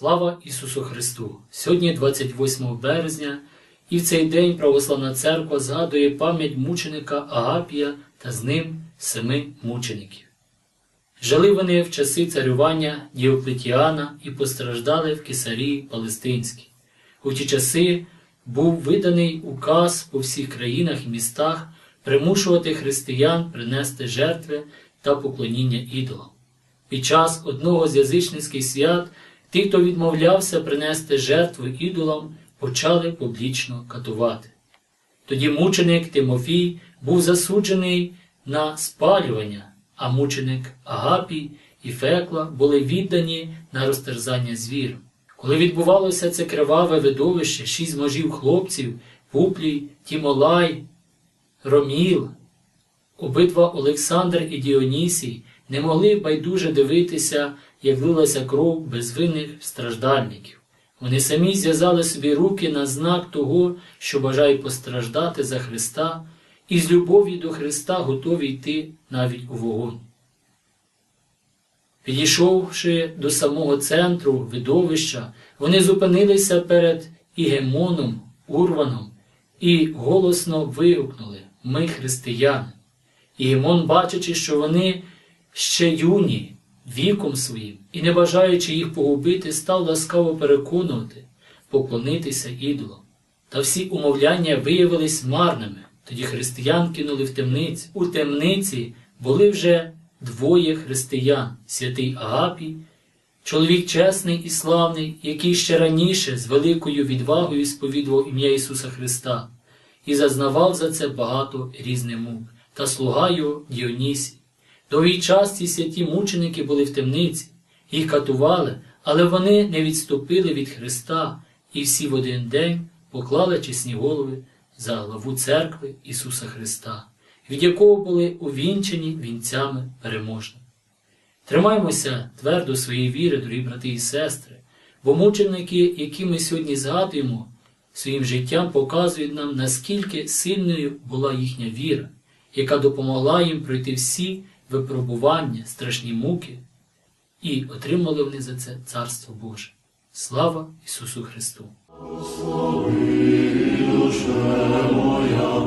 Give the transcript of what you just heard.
Слава Ісусу Христу! Сьогодні 28 березня, і в цей день Православна Церква згадує пам'ять мученика Агапія та з ним семи мучеників. Жили вони в часи царювання Діоклетіана і постраждали в Кесарії Палестинській. У ті часи був виданий указ по всіх країнах і містах примушувати християн принести жертви та поклоніння ідолам. Під час одного з язичницьких свят ті, хто відмовлявся принести жертву ідолам, почали публічно катувати. Тоді мученик Тимофій був засуджений на спалювання, а мученик Агапій і Фекла були віддані на розтерзання звіром. Коли відбувалося це криваве видовище, шість можів хлопців, Пуплій, Тімолай, Роміл, обидва Олександр і Діонісій не могли байдуже дивитися, як лилася кров безвинних страждальників. Вони самі зв'язали собі руки на знак того, що бажають постраждати за Христа, і з любові до Христа готові йти навіть у вогонь. Підійшовши до самого центру видовища, вони зупинилися перед Ігемоном Урваном і голосно вигукнули Ми християни. Ігемон, бачачи, що вони ще юні, віком своїм, і не бажаючи їх погубити, став ласкаво переконувати, поклонитися ідолам. Та всі умовляння виявились марними. Тоді християн кинули в темницю. У темниці були вже двоє християн святий Агапій, чоловік чесний і славний, який ще раніше з великою відвагою сповідував ім'я Ісуса Христа і зазнавав за це багато різних мук, та слуга його Діонісій. Довгий час ці святі мученики були в темниці, їх катували, але вони не відступили від Христа і всі в один день поклали чесні голови за главу церкви Ісуса Христа, від якого були увінчені вінцями переможними. Тримаймося твердо своєї віри, дорогі брати і сестри, бо мученики, які ми сьогодні згадуємо, своїм життям показують нам, наскільки сильною була їхня віра, яка допомогла їм пройти всі випробування, страшні муки, і отримали вони за це Царство Боже. Слава Ісусу Христу! Душе моя